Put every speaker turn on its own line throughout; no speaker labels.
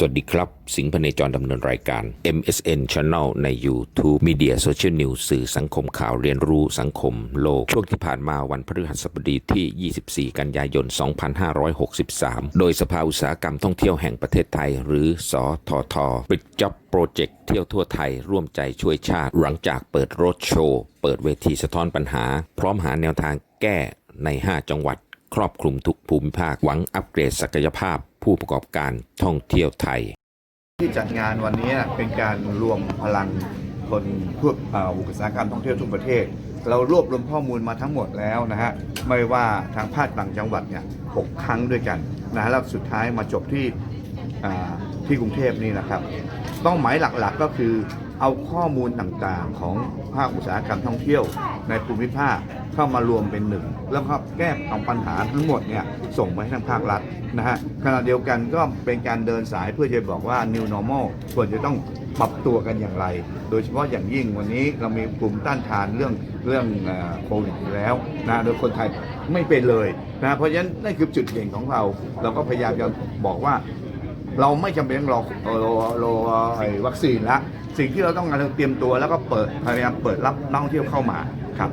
สวัสดีครับ สิงห์พเนจรดำเนินรายการ MSN Channel ใน YouTube Media Social News สื่อสังคมข่าวเรียนรู้สังคมโลก ช่วงที่ผ่านมาวันพฤหัสบดีที่ 24 กันยายน 2563 โดยสภาอุตสาหกรรมท่องเที่ยวแห่งประเทศไทย หรือสอทอทปิดจ็อบโปรเจกต์เที่ยวทั่วไทยร่วมใจช่วยชาติ หลังจากเปิดรถโชว์ เปิดเวทีสะท้อนปัญหา พร้อมหาแนวทางแก้ใน 5 จังหวัด ครอบคลุมทุกภูมิภาคหวังอัปเกรดศักยภาพ ผู้ประกอบการท่องเที่ยวไทย
ที่จัดงานวันนี้เป็นการรวมพลังคนพวกเอ่ออุตสาหกรรมท่องเที่ยวทุกประเทศ เรารวบรวมข้อมูลมาทั้งหมดแล้วนะฮะไม่ว่าทางภาคต่างจังหวัดเนี่ยหกครั้งด้วยกันนะฮะแล้วสุดท้ายมาจบที่ที่กรุงเทพนี่นะครับ ต้องหมายหลักๆก็คือ เอาข้อมูลต่างๆ ของภาคอุตสาหกรรมท่องเที่ยว ในภูมิภาคเข้ามารวมเป็นหนึ่งแล้วก็แก้เอาปัญหาทั้งหมดเนี่ยส่งไปให้ทางภาครัฐนะฮะขณะเดียวกันก็เป็นการเดินสายเพื่อจะบอกว่า new normal ควรจะต้องปรับตัวกันอย่างไร โดยเฉพาะอย่างยิ่งวันนี้เรามีกลุ่มต้านทานเรื่องเรื่องโควิดอยู่แล้วนะโดยคนไทยไม่เป็นเลยนะเพราะฉะนั้นนั่นคือจุดเด่นของเรา เราก็พยายามจะบอกว่า เราไม่จำเป็นรอรอรอไอ้วัคซีนละสิ่งที่เราต้องการเตรียมตัวแล้วก็เปิดพยายามเปิดรับนักท่องเที่ยวเข้ามาครับ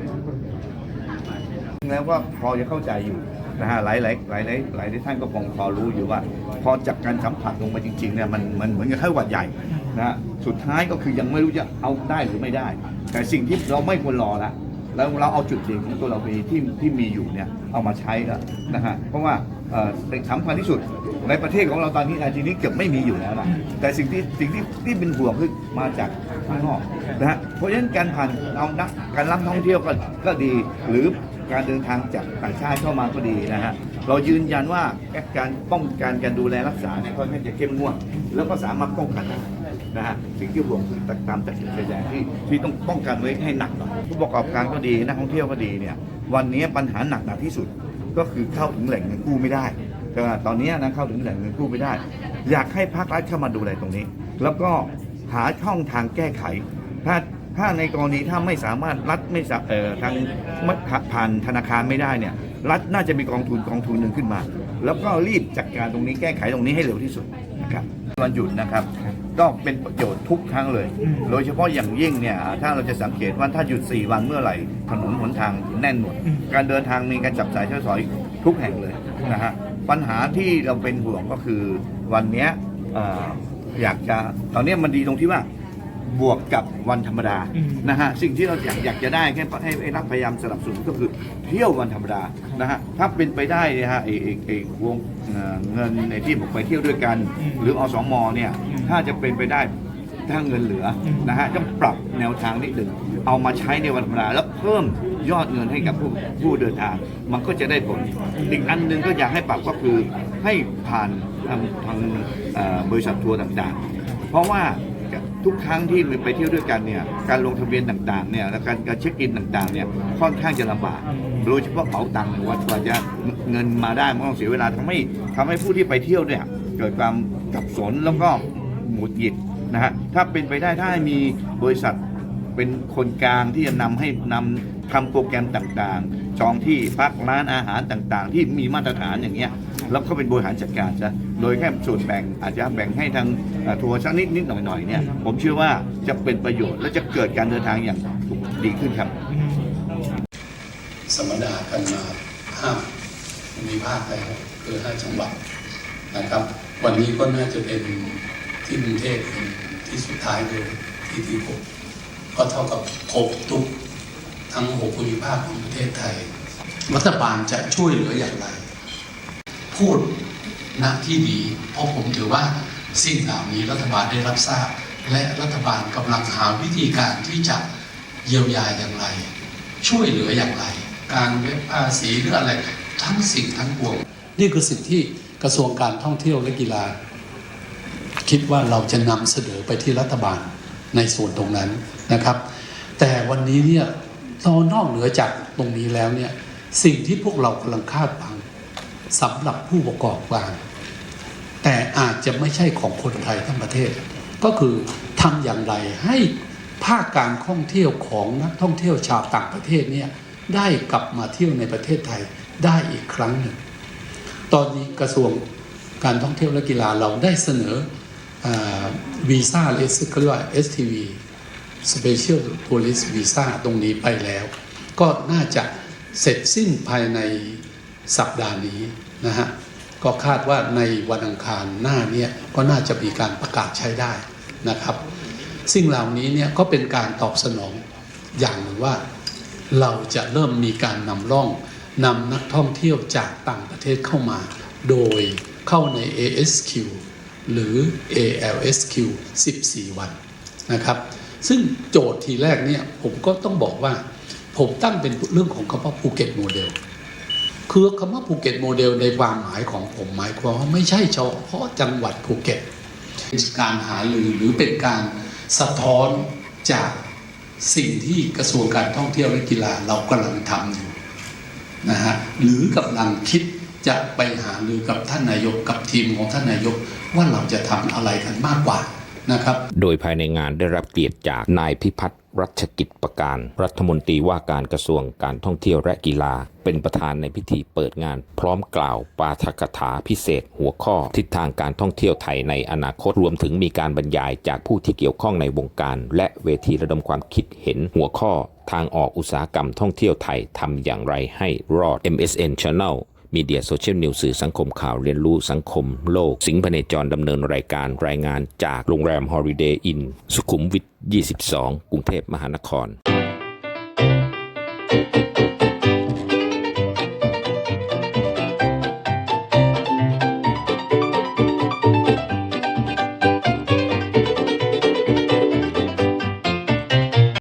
แล้วก็พอจะเข้าใจอยู่นะฮะหลายหลายหลายหลายหลายท่านก็คงพอรู้อยู่ว่า พอจากการสัมผัสลงมาจริงๆเนี่ยมันมันเหมือนกับไข้หวัดใหญ่นะฮะสุดท้ายก็คือยังไม่รู้จะเอาได้หรือไม่ได้ แต่สิ่งที่เราไม่ควรรอละ แล้วเราเอาจุดเด่นของตัวเราไปที่ที่มีอยู่เนี่ยเอามาใช้นะฮะเพราะว่าเอ่อสิ่งสำคัญที่สุดในประเทศของเราตอนนี้อาทีนี้เกือบไม่มีอยู่แล้วนะแต่สิ่งที่สิ่งที่ที่เป็นห่วงคือมาจากข้างนอกนะฮะเพราะฉะนั้นการผ่านเอานักการรับท่องเที่ยวก็ก็ดี หรือการเดินทางจากต่างชาติเข้ามาก็ดีนะฮะเรายืนยันว่าการป้องกันการดูแลรักษาเนี่ยค่อนข้างจะเข้มงวดแล้วก็สามารถป้องกันได้ นะฮะสิ่งที่ห่วงคือตามแต่สิ่งใดๆที่ที่ต้องป้องกันไว้ให้หนักหน่อยผู้ประกอบการก็ดีนักท่องเที่ยวก็ดีเนี่ยวันนี้ปัญหาหนักหนักที่สุดก็คือเข้าถึงแหล่งเงินกู้ไม่ได้แต่ตอนนี้นะเข้าถึงแหล่งเงินกู้ไม่ได้ อยากให้ภาครัฐเข้ามาดูแลตรงนี้ แล้วก็หาช่องทางแก้ไข ถ้าถ้าในกรณีถ้าไม่สามารถรัฐไม่สเอ่อทางผ่านธนาคารไม่ได้เนี่ยรัฐน่าจะมีกองทุนกองทุนหนึ่งขึ้นมา แล้วก็รีบจัดการตรงนี้แก้ไขตรงนี้ให้เร็วที่สุดนะครับวันหยุดนะครับ ก็เป็นประโยชน์ทุกครั้งเลย โดยเฉพาะอย่างยิ่งเนี่ยถ้าเราจะสังเกตว่าถ้าหยุด 4 วันเมื่อไหร่ถนนหนทางแน่นหมด การเดินทางมีการจับจ่ายใช้สอยทุกแห่งเลยนะฮะปัญหาที่เราเป็นห่วงก็คือวันเนี้ยเอ่ออยากจะตอนเนี้ยมันดีตรงที่ว่า บวกกับวันธรรมดานะฮะสิ่งที่เราอยากอยากจะได้แค่ให้ให้รัฐพยายามสนับสนุนก็คือเที่ยววันธรรมดานะฮะถ้าเป็นไปได้เนี่ยฮะไอ้ไอ้ไอ้วงเอ่อเงินไอ้ที่บอกไปเที่ยวด้วยกัน หรืออสมเนี่ยถ้าจะเป็นไปได้ถ้าเงินเหลือนะฮะต้องปรับแนวทางนิดหนึ่งเอามาใช้ในวันธรรมดาแล้วเพิ่มยอดเงินให้กับผู้ผู้เดินทาง มันก็จะได้ผลอีกอันหนึ่งก็อยากให้ปรับก็คือให้ผ่านทางทางเอ่อบริษัททัวร์ต่างๆ เพราะว่า ทุกครั้งที่ไปเที่ยวด้วยกันเนี่ยการลงทะเบียนต่างๆเนี่ยและการการเช็คอินต่างๆเนี่ยค่อนข้างจะลำบาก โดยเฉพาะเป๋าตังค์เนี่ยว่ากว่าจะเงินมาได้มันต้องเสียเวลาทำให้ทำให้ผู้ที่ไปเที่ยวเนี่ยเกิดความสับสนแล้วก็หงุดหงิดนะฮะถ้าเป็นไปได้ถ้ามีบริษัทเป็นคนกลางที่จะนำให้นำทำโปรแกรมต่างๆ จองที่พักร้านอาหารต่างๆ ที่มีมาตรฐานอย่างเงี้ยแล้วก็เป็นบริหารจัดการซะโดยแค่ส่วนแบ่งอาจจะแบ่งให้ทางทัวร์สักนิดนิดๆหน่อยๆเนี่ยผมเชื่อว่าจะเป็นประโยชน์และจะเกิดการเดินทางอย่างดีขึ้นครับ
สมมนากันมาห้ามิภาคแล้วคือห้าจังหวัดนะครับ วันนี้ก็น่าจะเป็นที่กรุงเทพที่สุดท้ายเลยที่ที่หกก็เท่ากับครบทุก ทั้งหกภูมิภาคของประเทศไทย รัฐบาลจะช่วยเหลืออย่างไร พูดณที่นี้เพราะผมถือว่าสิ่งเหล่านี้รัฐบาลได้รับทราบ และรัฐบาลกำลังหาวิธีการที่จะเยียวยาอย่างไร ช่วยเหลืออย่างไร การเว็บภาษีหรืออะไรทั้งสิ่งทั้งปวงนี่คือสิ่งที่กระทรวงการท่องเที่ยวและกีฬา คิดว่าเราจะนำเสนอไปที่รัฐบาลในส่วนตรงนั้นนะครับ แต่วันนี้เนี่ย เรานอกเหนือจากตรงนี้แล้วเนี่ยสิ่งที่พวกเรากำลังคาดหวังสำหรับผู้ประกอบการ แต่อาจจะไม่ใช่ของคนไทยทั้งประเทศ ก็คือทำอย่างไรให้ภาคการท่องเที่ยวของนักท่องเที่ยวชาวต่างประเทศเนี่ยได้กลับมาเที่ยวในประเทศไทยได้อีกครั้งหนึ่ง ตอนนี้กระทรวงการท่องเที่ยวและกีฬาเราได้เสนอวีซ่าเลสเขาเรียกว่า STV Special Tourist Visa ตรงนี้ไปแล้ว ก็น่าจะเสร็จสิ้นภายในสัปดาห์นี้นะฮะก็คาดว่าในวันอังคารหน้าเนี้ก็น่าจะมีการประกาศใช้ได้นะครับ สิ่งเหล่านี้เนี่ยก็เป็นการตอบสนองอย่างหนึ่งว่า เราจะเริ่มมีการนำร่องนำนักท่องเที่ยวจากต่างประเทศเข้ามา โดยเข้าใน ASQ หรือ ALSQ 14 วันนะครับ ซึ่งโจทย์ทีแรกเนี่ยผมก็ต้องบอกว่า ผมตั้งเป็นเรื่องของคำว่าภูเก็ตโมเดลคือคำว่าภูเก็ตโมเดลในความหมายของผมหมายความว่าไม่ใช่เฉพาะจังหวัดภูเก็ตเป็นการหาลือหรือเป็นการสะท้อนจากสิ่งที่กระทรวงการท่องเที่ยวและกีฬาเรากำลังทำอยู่นะฮะหรือกำลังคิดจะไปหาลือกับท่านนายกกับทีมของท่านนายกว่าเราจะทำอะไรกันมากกว่า นะครับ
โดยภายในงานได้รับเกียรติจากนายพิพัฒน์รัชกิจประการ รัฐมนตรีว่าการกระทรวงการท่องเที่ยวและกีฬา เป็นประธานในพิธีเปิดงาน พร้อมกล่าวปาฐกถาพิเศษ หัวข้อ ทิศทางการท่องเที่ยวไทยในอนาคตรวมถึงมีการบรรยายจากผู้ที่เกี่ยวข้องในวงการ และเวทีระดมความคิดเห็นหัวข้อ ทางออกอุตสาหกรรมท่องเที่ยวไทยทำอย่างไรให้รอด MSN Channel มีเดียโซเชียลนิวสื่อสังคมข่าวเรียนรู้สังคมโลก สิงห์พเนจรดำเนินรายการรายงานจากโรงแรม Holiday Inn สุขุมวิท 22 กรุงเทพมหานคร